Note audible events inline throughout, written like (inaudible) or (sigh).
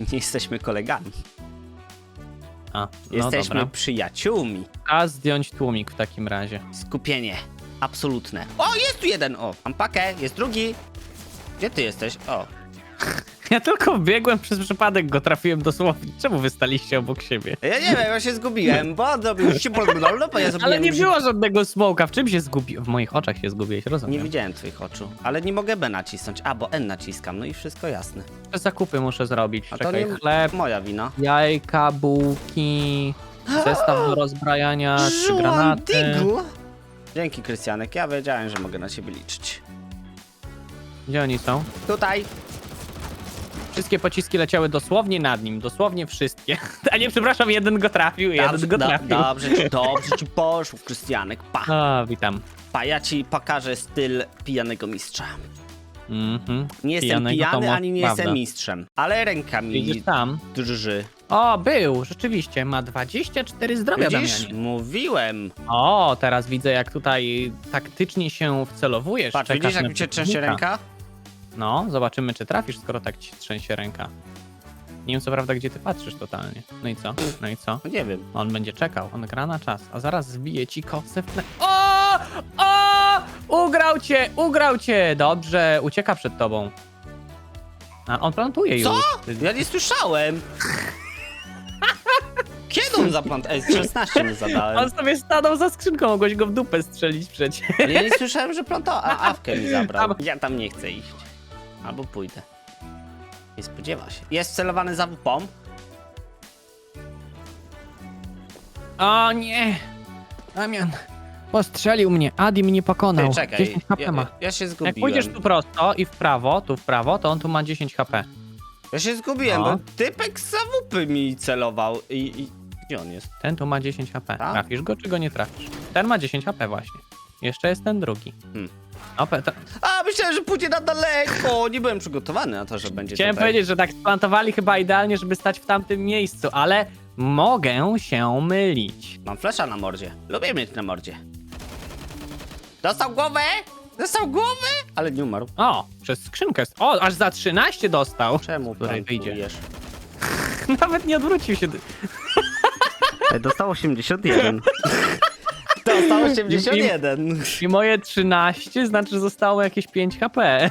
(laughs) Nie jesteśmy kolegami. A, no Jesteśmy dobra. przyjaciółmi. A zdjąć tłumik w takim razie. Skupienie. Absolutne. O, jest tu jeden! O, mam pakę, jest drugi. Gdzie ty jesteś? O. (laughs) Ja tylko wbiegłem przez przypadek, go trafiłem dosłownie. Czemu wy staliście obok siebie? Ja nie wiem, ja się zgubiłem, bo zrobił się blablabla, bo ja zrobiłem... Ale nie było żadnego smoka. W czym się zgubił? W moich oczach się zgubiłeś, Nie rozumiem. widziałem twoich oczu, ale nie mogę B nacisnąć. A, bo N naciskam, no i wszystko jasne. Jeszcze zakupy muszę zrobić. A to Czekaj, nie chleb, moja wina. jajka, bułki, zestaw do rozbrajania, trzy granaty. Żołądygu! Dzięki, Krystianek, ja wiedziałem, że mogę na ciebie liczyć. Gdzie oni są? Tutaj. Wszystkie pociski leciały dosłownie nad nim, dosłownie wszystkie. (laughs) A nie, przepraszam, jeden go trafił, jeden go trafił. dobrze, ci, (laughs) dobrze ci poszło, Krystianek. Pa, A, witam. pa, ja ci pokażę styl pijanego mistrza. Mhm. Nie jestem Pijanego to pijany, mo- ani nie prawda. jestem mistrzem, ale ręka mi Idziesz tam. drży. O, był, rzeczywiście, ma 24 zdrowia, Widzisz? Damianie. Mówiłem. O, teraz widzę, jak tutaj taktycznie się wcelowujesz. Patrz, czekasz widzisz, na jak mi cię trzęsie przeciwnika. ręka? No, zobaczymy, czy trafisz, skoro tak ci trzęsie ręka. Nie wiem, co prawda, gdzie ty patrzysz totalnie. No i co? No i co? No nie wiem. On będzie czekał, on gra na czas, a zaraz zbije ci kosę w. O! O! Ugrał cię, ugrał cię! Dobrze, ucieka przed tobą. A on plantuje Co? już. Ja nie słyszałem. Kiedy on zaplątał? Ej, 16 mu zadałem. On sobie stanął za skrzynką, mogłeś go w dupę strzelić przecież. Ale ja nie słyszałem, że plątał, a awkę mi zabrał. Ja tam nie chcę iść. Albo pójdę. Nie spodziewa się. Jest celowany za WP. O nie! Damian, postrzelił mnie, Adi mnie pokonał. Ty, czekaj, 10 HP ja, ma. ja się Jak zgubiłem. pójdziesz tu prosto i w prawo, tu w prawo, to on tu ma 10 HP. Ja się zgubiłem, No. bo typek z zawupy mi celował i, i... Gdzie on jest? Ten tu ma 10 HP. Tak? Trafisz go, czy go nie trafisz? Ten ma 10 HP właśnie. Jeszcze jest ten drugi. Hmm. O, pe- to... A, myślałem, że pójdzie na daleko. Nie byłem przygotowany na to, że będzie Chciałem tutaj. powiedzieć, że tak splantowali chyba idealnie, żeby stać w tamtym miejscu, ale mogę się mylić. Mam flesza na mordzie. Lubię mieć na mordzie. Dostał głowę! Dostał głowę! Ale nie umarł. O, przez skrzynkę. jest- O, aż za 13 dostał. Czemu której wyjdzie. plantujesz? (laughs) Nawet nie odwrócił się. Ej, Dostał 81. (laughs) Dostał 81. I moje 13 znaczy, że zostało jakieś 5 HP. (laughs)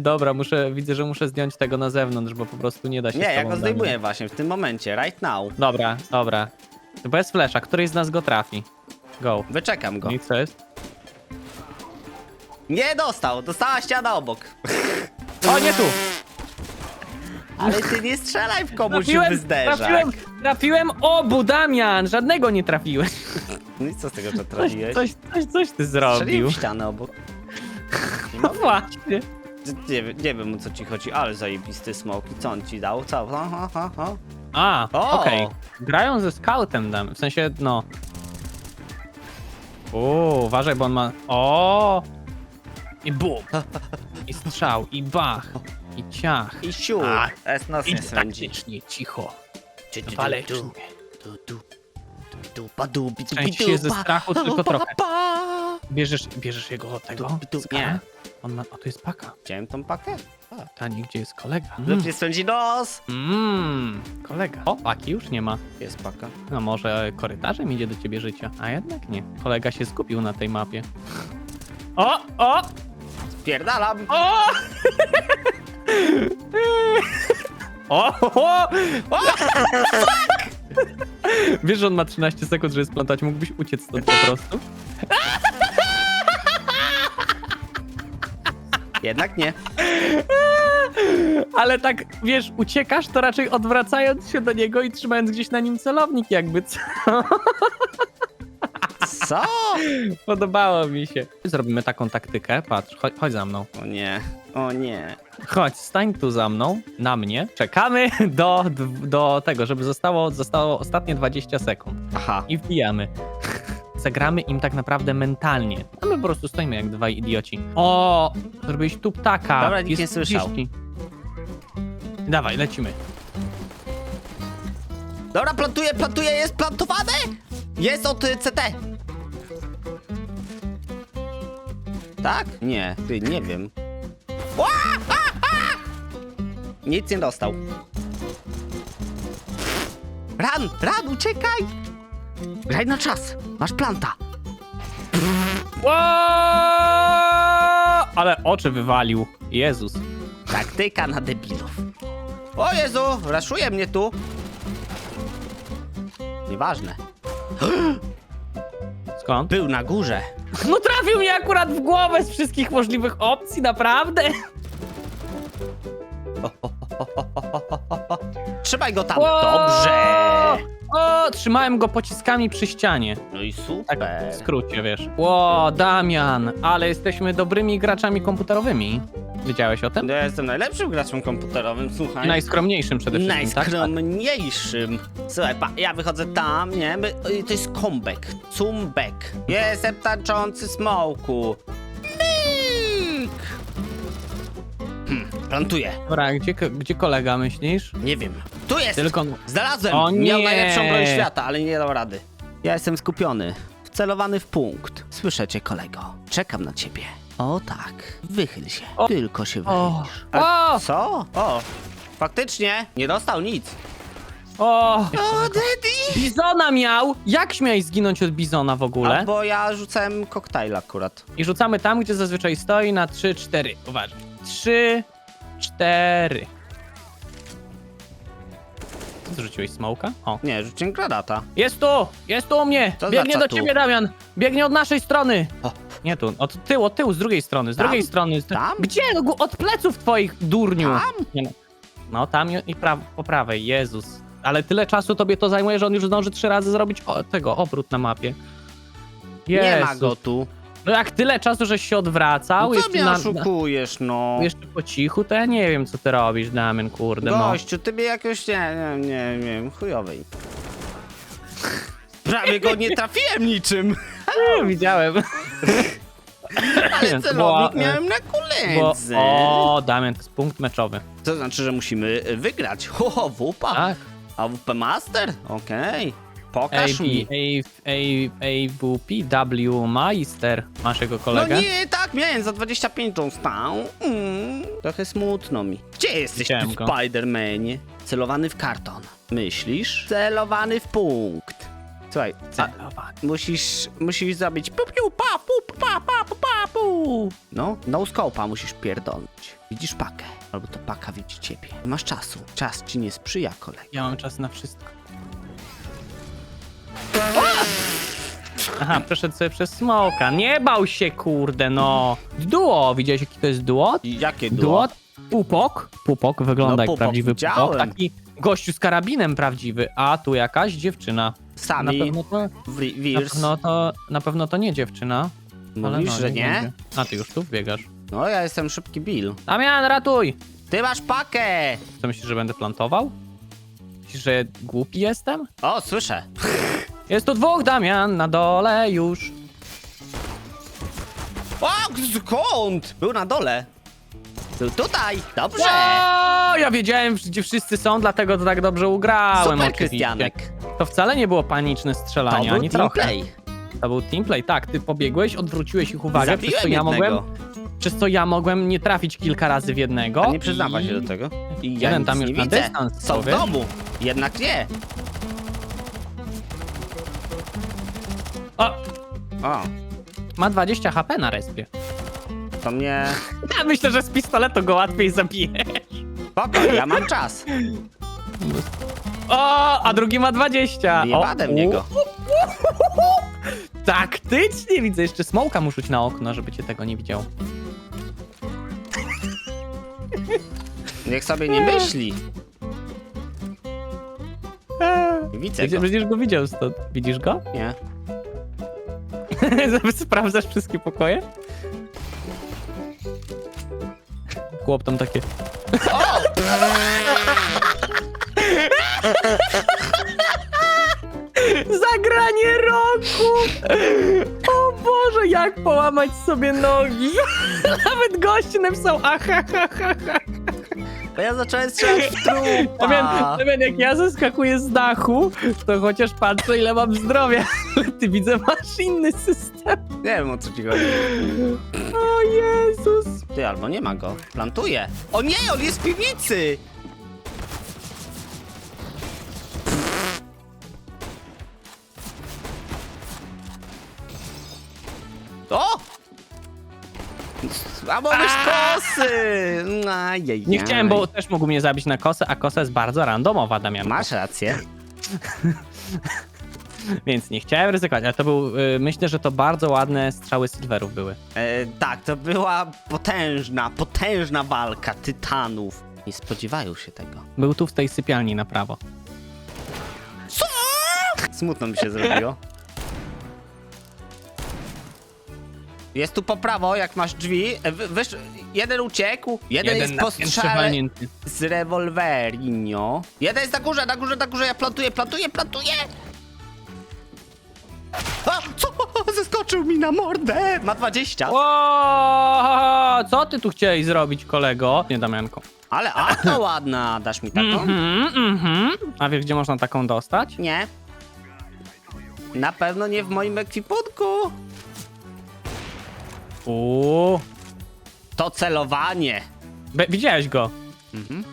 Dobra, muszę, widzę, że muszę zdjąć tego na zewnątrz, bo po prostu nie da się Nie, ja tobą go zdejmuję właśnie w tym momencie, right now. Dobra, dobra. To bez flesza, któryś z nas go trafi. Go. Wyczekam go. Co jest? Nie dostał, dostała ściana obok. O, nie tu! Ale ty nie strzelaj w komuś Trafiłem, w zderzak. trafiłem, trafiłem obu, Damian! Żadnego nie trafiłeś. (laughs) No i co z tego, że Coś, trafiłeś? coś, coś, coś ty Strzeliłem zrobił. w ścianę obok. (laughs) No właśnie. Nie, wiem- nie wiem o co ci chodzi, ale zajebisty smok. I co on ci dał? Co? Ha, ha, ha, ha. A, O! okej. Grają ze scoutem, dam. w sensie, no. Uuu, uważaj, bo on ma... O! I bum! I strzał, i bach, i ciach. I siu. A, Es nos I nie sądzi. taktycznie, cicho. Tu, tu, tu, Walecznie. tu, tu, tu, pa, du, bi, Część jest ze pa, strachu pa, tylko pa, trochę. pa. Bierzesz, bierzesz jego tego? Tu, tu, Skara? nie. On ma... O, tu jest paka. Widziałem tą pakę? Tani, gdzie jest kolega? Lub nie spędzi nos. Mmm, kolega. O, paki już nie ma. Jest paka. No może korytarzem idzie do ciebie życia, a jednak nie. Kolega się skupił na tej mapie. O, o, Pierdalam. o! O, o, o! Wiesz, że on ma 13 sekund, żeby splątać, mógłbyś uciec stąd po prostu? Jednak nie. Ale tak, wiesz, uciekasz, to raczej odwracając się do niego i trzymając gdzieś na nim celownik jakby, co? Co? Podobało mi się. Zrobimy taką taktykę, patrz, chodź, chodź za mną. O nie. O nie. Chodź, stań tu za mną, na mnie. Czekamy (laughs) do, do tego, żeby zostało, zostało ostatnie 20 sekund. Aha. I wbijamy. Zagramy im tak naprawdę mentalnie. A my po prostu stoimy jak dwaj idioci. O, zrobiłeś tu ptaka. Dobra, nikt Jest nie słyszał. 30. Dawaj, lecimy. Dobra, plantuję, plantuję, jest plantowane? Jest od y, CT. Tak? Nie, ty, nie wiem. Ła! A, a! Nic nie dostał. Ran, ran, uciekaj! Graj na czas, masz planta. Ło! Ale oczy wywalił. Jezus. Taktyka na debilów. O Jezu, raszuje mnie tu. Nieważne. Skąd? Był na górze. No trafił mnie akurat w głowę z wszystkich możliwych opcji, naprawdę? (laughs) Trzymaj go tam. Ło! Dobrze. O, trzymałem go pociskami przy ścianie. No i Tak super. w skrócie, wiesz. Ło, Damian, ale jesteśmy dobrymi graczami komputerowymi. Wiedziałeś o tym? Ja jestem najlepszym graczem komputerowym, słuchaj. Najskromniejszym przede wszystkim, tak? Najskromniejszym. Słuchaj, pa, ja wychodzę tam, nie? My, to jest comeback, comeback. Jestem tańczący smoku. Myk. Hmm, plantuję. Dobra, gdzie, gdzie kolega myślisz? Nie wiem. Tu jest! Tylko... Znalazłem! O Miał nie! najlepszą broń świata, ale nie dał rady. Ja jestem skupiony. Wcelowany w punkt. Słyszę cię, kolego. Czekam na ciebie. O tak. Wychyl się. O. Tylko się O. wychylisz. O! co? O. Faktycznie. Nie dostał nic. O! O, daddy! Bizona miał! Jak śmiałeś zginąć od bizona w ogóle? Albo ja rzucałem koktajl akurat. I rzucamy tam, gdzie zazwyczaj stoi na 3-4. Uważaj. 3, 4. Co zrzuciłeś smoka? O. Nie, rzuciłem granata. Jest tu! Jest tu u mnie! Co Biegnie znaczy do tu? ciebie, Damian! Biegnie od naszej strony! O. Nie tu, od tyłu, od tyłu, z drugiej strony, z Tam? drugiej strony. z- Tam? Gdzie? Gu- Od pleców twoich, durniu! Tam? Nie no. No, tam i i pra po prawej, Jezus. Ale tyle czasu tobie to zajmuje, że on już zdąży trzy razy zrobić o, tego, obrót na mapie. Nie ma Jezus. go tu. No jak tyle czasu, żeś się odwracał, No co jeszcze, mnie na, na, oszukujesz, no? jeszcze po cichu, to ja nie wiem, co ty robisz, Damian, kurde, no. Gościu, ty mnie jakoś, nie, nie, nie, nie wiem, chujowej. Prawie go nie trafiłem niczym, (laughs) No, widziałem. (laughs) ale celownik Bo- miałem na Bo, kulędze. o, Damian, to jest punkt meczowy. To znaczy, że musimy y, wygrać. Ho, ho, WP. Tak. AWP Master? Okej. Pokaż AB, mi. A, A, AWP, W, Meister. Masz jego No kolegę? nie, tak, miałem za 25 dostał. Mm, trochę smutno mi. Gdzie jesteś, ty Widziałem go. Spider-Manie? Celowany w karton. Myślisz? Celowany w punkt. Słuchaj, musisz, musisz zrobić pu, piu, pa. No, no scope'a musisz pierdolnąć. Widzisz pakę, albo to paka widzi ciebie. Nie masz czasu. Czas ci nie sprzyja, kolego. Ja mam czas na wszystko. Aha, przeszedł sobie przez smoka. Nie bał się, kurde, no. Duo, widziałeś jaki to jest duo? Jakie Duo? duo? Pupok. Pupok wygląda No, jak Pupok prawdziwy widziałem. pupok. Taki gościu z karabinem prawdziwy, a tu jakaś dziewczyna. Na Sami, pewno to, na Wirs. pewno to, na pewno to nie dziewczyna. ale Mówisz, no, że nie? będzie. A ty już tu biegasz. No, ja jestem szybki Bill. Damian, ratuj! Ty masz pakę! Co myślisz, że będę plantował? Myślisz, że głupi jestem? O, słyszę. Jest tu dwóch Damian na dole już. O, skąd? Był na dole. Był tutaj. Dobrze. O, ja wiedziałem, gdzie wszyscy są, dlatego to tak dobrze ugrałem. Super, oczywiście. Krystianek. To wcale nie było paniczne To strzelanie, był ani trochę. teamplay. To był teamplay, tak. Ty pobiegłeś, odwróciłeś ich uwagę, przez co, Zabiłem ja jednego. mogłem, przez co ja mogłem nie trafić kilka razy w jednego. A nie przyznawa i... się do tego. I ja Jeden tam nie już na widzę. dystans, Są w domu. Jednak nie. O, O, ma 20 HP na respie. To mnie... (laughs) Ja myślę, że z pistoletu go łatwiej zabijesz. Spoko, ja mam czas. O, a drugi ma 20. Wyjebane w niego. Taktycznie widzę, jeszcze smoka muszę rzucić na okno, żeby cię tego nie widział. Niech sobie nie myśli. Nie (laughs) widzę Widzisz, go. będziesz go widział stąd. Widzisz go? Nie. (laughs) Sprawdzasz wszystkie pokoje? Chłop tam takie... O! (laughs) Zagranie roku! O Boże, jak połamać sobie nogi! (laughs) Nawet goście napisał (laughs) aha, ha, ha, ha. Bo ja zacząłem strzelać w trupa. Damian, Damian, jak ja zeskakuję z dachu, to chociaż patrzę ile mam zdrowia, ale ty widzę masz inny system. Nie wiem o co ci chodzi. Albo nie ma go. Plantuje. O nie, on jest w piwnicy! O! A bo kosy! Ajajaj. Nie chciałem, bo też mógł mnie zabić na kosę, a kosa jest bardzo randomowa, Damian. Masz rację. (laughs) Więc nie chciałem ryzykować, ale to był, y, myślę, że to bardzo ładne strzały silverów były. E, tak, to była potężna, potężna walka tytanów. Nie spodziewają się tego. Był tu w tej sypialni na prawo. Smutno mi się zrobiło. Jest tu po prawo, jak masz drzwi. E, wy- Wysz... Jeden uciekł, jeden, jest na piętrze walnięty. z rewolwerinio. Jeden jest na górze, na górze, na górze, ja plantuję, plantuję, plantuję! A, co? (laughs) Zeskoczył mi na mordę! Ma 20. O, co ty tu chciałeś zrobić, kolego? Nie, Damianko. Ale auto ładna, dasz mi taką? Mhm, mhm. A wiesz, gdzie można taką dostać? Nie. Na pewno nie w moim ekwipunku. Uuu. To celowanie. Be- widziałeś go? Mhm.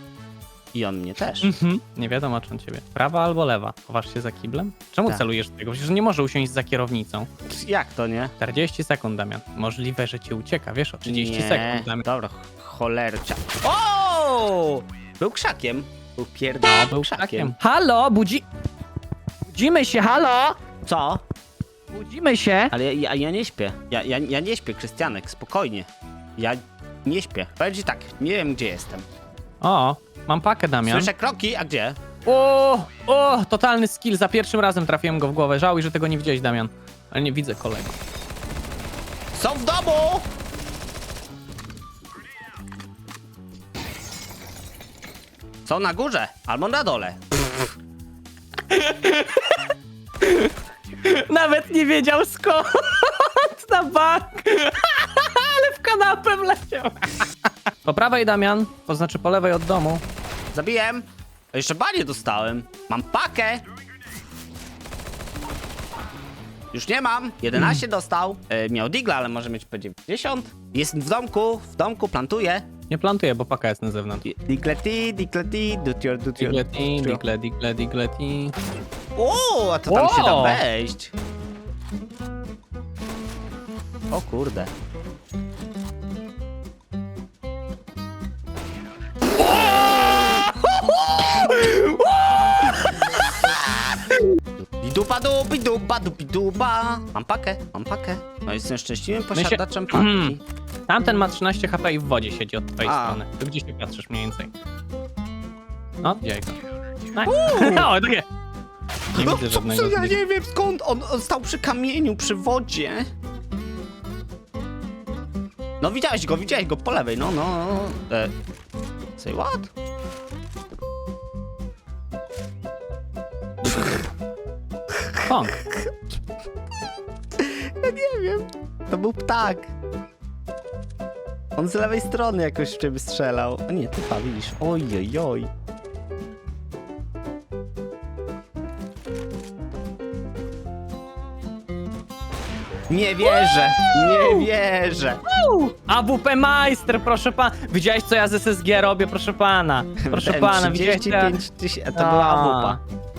I on mnie też. Mhm. Nie wiadomo, czy on ciebie. Prawa albo lewa? Chowasz się za kiblem? Czemu Tak. celujesz tego? Przecież nie może usiąść za kierownicą. Jak to nie? 40 sekund, Damian. Możliwe, że cię ucieka, wiesz, o 30 nie. sekund, Damian. Dobra, ch- cholercia. O! Był krzakiem. Był pierdolony No, był krzakiem. Halo, budzi... Budzimy się, halo! Co? Budzimy się! Ale ja, ja, ja nie śpię. Ja, ja, ja nie śpię, Krystianek, spokojnie. Ja nie śpię. Powiem ci tak, nie wiem gdzie jestem. O, mam pakę, Damian. Słyszę kroki, a gdzie? O, o, totalny skill. Za pierwszym razem trafiłem go w głowę. Żałuj, że tego nie widziałeś, Damian. Ale nie widzę kolego. Są w domu! Są na górze albo na dole. (laughs) Nawet nie wiedział skąd na bank. (laughs) Ale w kanapę wleciał. Po prawej, Damian, to znaczy po lewej od domu. Zabiłem. A Jeszcze banie dostałem. Mam pakę. Już nie mam. 11 dostał. E, miał digla, ale może mieć P90. Jest w domku, w domku plantuje. Nie plantuję, bo paka jest na zewnątrz. Diglety, diglety, dutior, dutior. Diglety, digle, digle, diglety. O, a to tam się da Wow. wejść. O kurde. Dupa dupi dupa dupi dupa. Mam pakę, mam pakę. No jestem szczęśliwym posiadaczem paki. Tamten ma 13 HP i w wodzie siedzi od twojej A. strony. Tu gdzieś się patrzysz mniej więcej. No, go. Nice. (laughs) o, takie. Nie No widzę co, żadnego co, z ja nich. nie wiem skąd on, on stał przy kamieniu, przy wodzie. No widziałeś go, widziałeś go po lewej, no, no. no. E, say what? Kąt. Ja nie wiem. To był ptak. On z lewej strony jakoś w ciebie strzelał. A nie, ty pa, widzisz. Oj, oj, oj. Nie wierzę, nie wierzę. AWP Meister, proszę pana. Widziałeś, co ja z SSG robię, proszę pana. Proszę (laughs) pana, widziałeś co ja... 35 tysięcy, to była awupa.